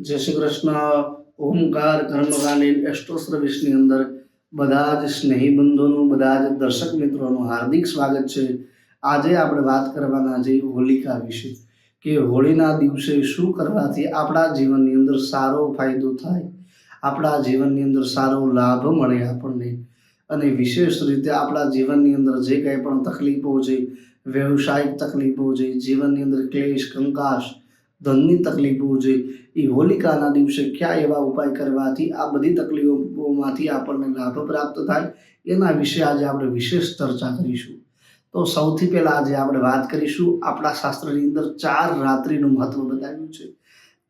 જય શ્રી કૃષ્ણ. ઓમકાર કર્મકાંડી એસ્ટ્રોસર્વિસની અંદર બધા જ સ્નેહી બંધુનું બધા જ દર્શક મિત્રોનું હાર્દિક સ્વાગત છે. આજે આપણે વાત કરવાના છે હોલિકા વિશે કે હોળીના દિવસે શું કરવાથી આપણા જીવનની અંદર સારો ફાયદો થાય, આપણા જીવનની અંદર સારો લાભ મળે આપણને અને વિશેષ રીતે આપણા જીવનની અંદર જે કંઈ પણ તકલીફો છે, વ્યવસાયિક તકલીફો છે, જીવનની અંદર ક્લેશ કંકાશ ધનની તકલીફો છે. એ હોલિકાના દિવસે કયા એવા ઉપાય કરવાથી આ બધી તકલીફોમાંથી આપણને લાભ પ્રાપ્ત થાય? એના વિશે આજે આપણે વિશેષ ચર્ચા કરીશું. તો સૌથી પહેલાં આજે આપણે વાત કરીશું આપણા શાસ્ત્રની અંદર ચાર રાત્રિનું મહત્વ બતાવ્યું છે.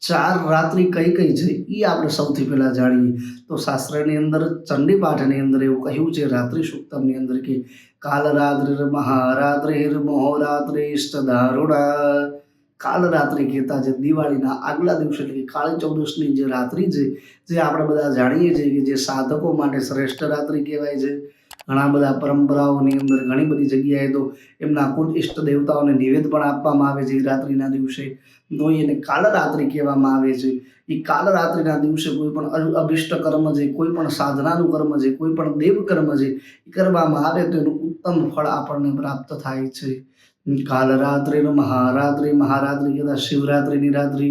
ચાર રાત્રિ કઈ કઈ છે એ આપણે સૌથી પહેલાં જાણીએ. તો શાસ્ત્રની અંદર ચંડી પાઠની અંદર એવું કહ્યું છે રાત્રિ સુક્તમની અંદર કે કાલ રાત્રિ મહારાત્રિ મહોરાત્રિ દારુણા કાલ રાત્રિ કહેતા છે, દિવાળીના આગલા દિવસે, એટલે કે કાળી ચૌદસની જે રાત્રિ છે, જે આપણે બધા જાણીએ છીએ કે જે સાધકો માટે શ્રેષ્ઠ રાત્રિ કહેવાય છે. ઘણા બધા પરંપરાઓની અંદર ઘણી બધી જગ્યાએ તો એમના કુલ ઇષ્ટ દેવતાઓને નિવેદ પણ આપવામાં આવે છે એ રાત્રિના દિવસે. તો એને કાલરાત્રિ કહેવામાં આવે છે. એ કાલરાત્રિના દિવસે કોઈ પણ અભિષ્ટ કર્મ છે, કોઈ પણ સાધનાનું કર્મ છે, કોઈ પણ દેવ કર્મ છે એ કરવામાં આવે તો એનું ઉત્તમ ફળ આપણને પ્રાપ્ત થાય છે. કાલરાત્રિનો મહારાત્રિ મહારાત્રિ કહેતા શિવરાત્રિની રાત્રિ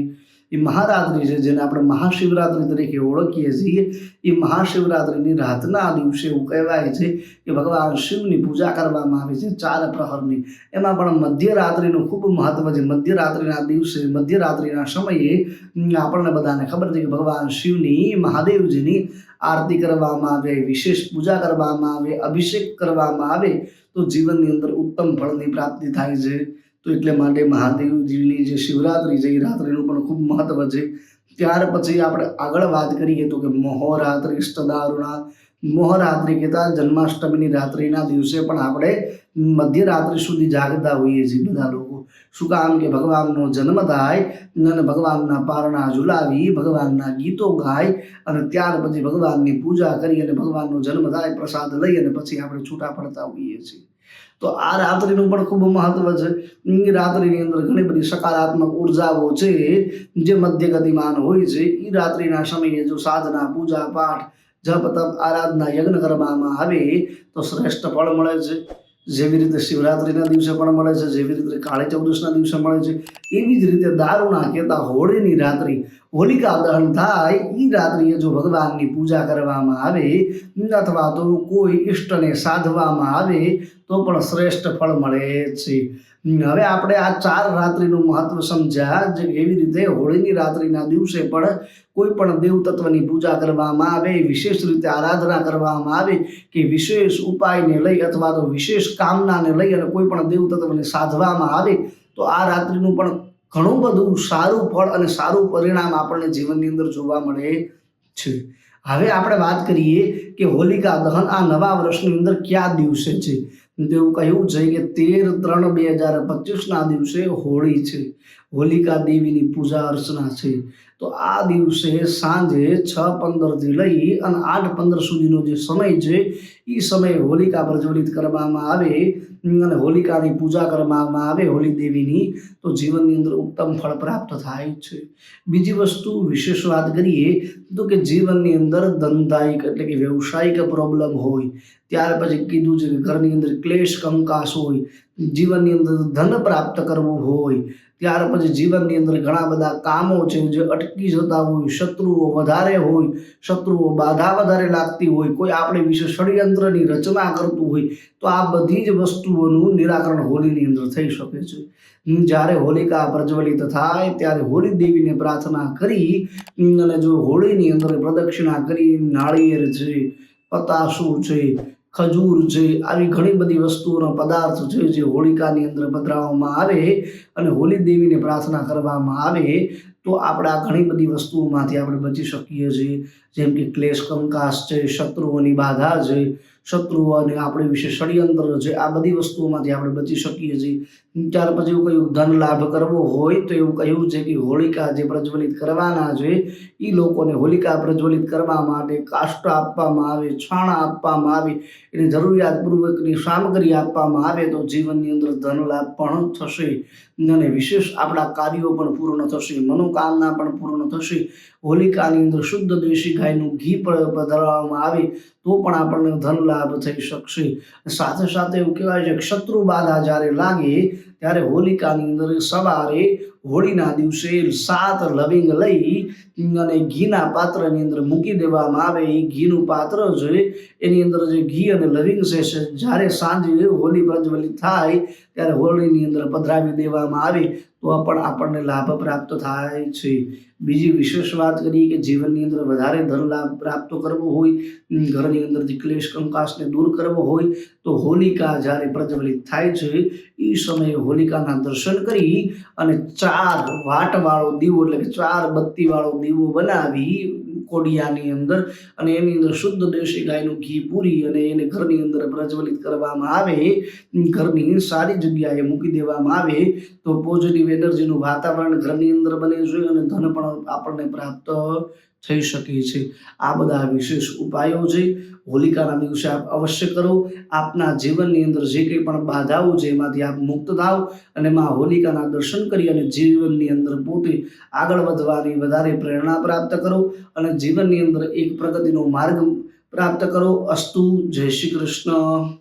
એ મહારાત્રિ છે, જેને આપણે મહાશિવરાત્રિ તરીકે ઓળખીએ છીએ. એ મહાશિવરાત્રિની રાતના દિવસે એવું કહેવાય છે કે ભગવાન શિવની પૂજા કરવામાં આવે છે ચાર પ્રહરની. એમાં પણ મધ્યરાત્રિનું ખૂબ મહત્વ છે. મધ્યરાત્રિના દિવસે, મધ્યરાત્રિના સમયે આપણને બધાને ખબર છે કે ભગવાન શિવની, મહાદેવજીની આરતી કરવામાં આવે, વિશેષ પૂજા કરવામાં આવે, અભિષેક કરવામાં આવે તો જીવનની અંદર ઉત્તમ ફળની પ્રાપ્તિ થાય છે. તો એટલે માટે મહાદેવજીની જે શિવરાત્રિ છે, એ રાત્રિનું પણ ખૂબ મહત્વ છે. ત્યાર પછી આપણે આગળ વાત કરીએ તો કે મહોરાત્રિ, ઇષ્ટદારુણા. મહોરાત્રિ કહેતા જન્માષ્ટમીની રાત્રિના દિવસે પણ આપણે મધ્યરાત્રિ સુધી જાગતા હોઈએ છીએ બધા લોકો. શું કામ કે ભગવાનનો જન્મ થાય અને ભગવાનના પારણા ઝુલાવી, ભગવાનના ગીતો ગાય અને ત્યાર પછી ભગવાનની પૂજા કરી અને ભગવાનનો જન્મ થાય, પ્રસાદ લઈ અને પછી આપણે છૂટા પડતા હોઈએ છીએ. તો આ રાત્રિનું પણ ખૂબ મહત્વ છે. રાત્રિની અંદર ઘણી બધી સકારાત્મક ઉર્જાઓ છે, જે મધ્ય ગતિમાન હોય છે. એ રાત્રિના સમયે જો સાધના, પૂજા, પાઠ, જપ, તપ, આરાધના, યજ્ઞ કરવામાં આવે, તો શ્રેષ્ઠ ફળ મળે છે. જેવી રીતે શિવરાત્રિના દિવસે પણ મળે છે, જેવી રીતે કાળી ચૌદશના દિવસે મળે છે, એવી જ રીતે દારૂના કહેતા હોળીની રાત્રિ, હોલિકા દહન થાય એ રાત્રિએ જો ભગવાનની પૂજા કરવામાં આવે, અથવા તો કોઈ ઈષ્ટને સાધવામાં આવે, તો પણ શ્રેષ્ઠ ફળ મળે છે. હવે આપણે આ ચાર રાત્રિનું મહત્વ સમજ્યા જે એવી રીતે હોળીની રાત્રિના દિવસે પણ કોઈ પણ દેવ તત્વની પૂજા કરવામાં આવે, વિશેષ રીતે આરાધના કરવામાં આવે કે વિશેષ ઉપાયને લઈ અથવા તો વિશેષ કામનાને લઈ અને કોઈ પણ દેવ તત્વને સાધવામાં આવે, તો આ રાત્રિનું પણ ઘણું બધું સારું ફળ અને સારું પરિણામ આપણને જીવનની અંદર જોવા મળે છે. હવે આપણે વાત કરીએ કે હોલિકા દહન આ નવા વર્ષની અંદર કયા દિવસે છે? તેવું કહ્યું છે કે તેર ત્રણ બે હજાર પચીસના દિવસે હોળી છે. હોલિકા દેવીની પૂજા અર્ચના છે. તો આ દિવસે સાંજે છ પંદરથી લઈ અને આઠ પંદર સુધીનો જે સમય છે એ સમયે હોલિકા પ્રજ્વલિત કરવામાં આવે. અને હોલિકાની પૂજા કરવામાં આવે હોલી દેવીની. તો જીવનની અંદર ઉત્તમ ફળ પ્રાપ્ત થાય છે. બીજી વસ્તુ વિશેષ વાત કરીએ, તો કે જીવનની અંદર ધંધાયિક એટલે કે વ્યવસાયિક પ્રોબ્લેમ હોય. ત્યાર પછી કીધું છે કે ઘરની અંદર ક્લેશ કંકાસ હોય. જીવનની અંદર ધન પ્રાપ્ત કરવું હોય, ત્યાર પછી જીવનની અંદર ઘણા બધા કામો છે જે અટકી જતા હોય, શત્રુઓ વધારે હોય, શત્રુઓ બાધા વધારે લાગતી હોય, કોઈ આપણે વિશે ષડયંત્રની રચના કરતું હોય, તો આ બધી જ વસ્તુઓનું નિરાકરણ હોલીની અંદર થઈ શકે છે. જ્યારે હોલિકા પ્રજ્વલિત થાય, ત્યારે હોળી દેવીને પ્રાર્થના કરી અને જો હોળીની અંદર પ્રદક્ષિણા કરી, નાળિયેર છે પતાસું છે ખજૂર છે, આવી ઘણી બધી વસ્તુઓનો પદાર્થ છે જે હોળિકાની અંદર પધરાવવામાં આવે અને હોલી દેવીને પ્રાર્થના કરવામાં આવે, તો આપણે આ ઘણી બધી વસ્તુઓમાંથી આપણે બચી શકીએ છીએ. જેમ કે ક્લેશ કંકાસ છે, શત્રુઓની બાધા છે શત્રુઓ અને આપણે વિશે ષડયંત્ર છે આ બધી વસ્તુઓમાંથી આપણે બચી શકીએ છીએ. ત્યાર પછી એવું કહ્યું ધન લાભ કરવો હોય તો એવું કહ્યું છે કે હોલિકા જે પ્રજ્વલિત કરવાના છે, એ લોકોને હોલિકા પ્રજ્વલિત કરવા માટે કાષ્ટ આપવામાં આવે, છાણા આપવામાં આવે, એની જરૂરિયાતપૂર્વકની સામગ્રી આપવામાં આવે તો જીવનની અંદર ધન લાભ પણ થશે. અને વિશેષ આપણા કાર્યો પણ પૂર્ણ થશે, મનોકામના પણ પૂર્ણ થશે. હોલિકાની અંદર શુદ્ધ દેશી ગાયનું ઘી પધરાવવામાં આવે, તો પણ આપણને ધન લાભ થઈ શકશે. સાથે સાથે એવું કહેવાય છે શત્રુ બાધા જ્યારે લાગે, ત્યારે હોલિકાની અંદર સવારે હોળીના દિવસે સાત લવિંગ લઈ અને ઘીના પાત્રની અંદર મૂકી દેવામાં આવે. એ ઘીનું પાત્ર છે એની અંદર જે ઘી અને લવિંગ છે જ્યારે સાંજે હોળી પ્રજ્વલિત થાય, ત્યારે હોળીની અંદર પધરાવી દેવામાં આવે, તો પણ આપણને લાભ પ્રાપ્ત થાય છે. બીજી વિશેષ વાત કરીએ કે જીવનની અંદર વધારે ધન લાભ પ્રાપ્ત કરવો હોય ઘરની ઘરની અંદરથી ક્લેશ કંકાસને દૂર કરવો હોય, તો હોલિકા જ્યારે પ્રજ્વલિત થાય છે, એ સમયે હોલિકાના દર્શન કરી અને ચાર વાટવાળો દીવો એટલે કે ચાર બત્તીવાળો દીવો બનાવી કોડિયાની અંદર અને એની અંદર શુદ્ધ દેશી ગાયનું ઘી પૂરી અને એને ઘરની અંદર પ્રજ્વલિત કરવામાં આવે, ઘરની સારી જગ્યાએ મૂકી દેવામાં આવે, તો પોઝિટિવ એનર્જીનું વાતાવરણ ઘરની અંદર બને જોઈએ અને ધન પણ આપણને પ્રાપ્ત થઈ શકે છે આ બધા વિશેષ ઉપાયો છે. હોલિકાના દિવસે આપ અવશ્ય કરો. આપના જીવનની અંદર જે કંઈ પણ બાધાઓ છે, એમાંથી આપ મુક્ત થાવ અને માં હોલિકાના દર્શન કરી અને જીવનની અંદર પોતે આગળ વધવાની વધારે પ્રેરણા પ્રાપ્ત કરો અને જીવનની અંદર એક પ્રગતિનો માર્ગ પ્રાપ્ત કરો. અસ્તુ જય શ્રી કૃષ્ણ.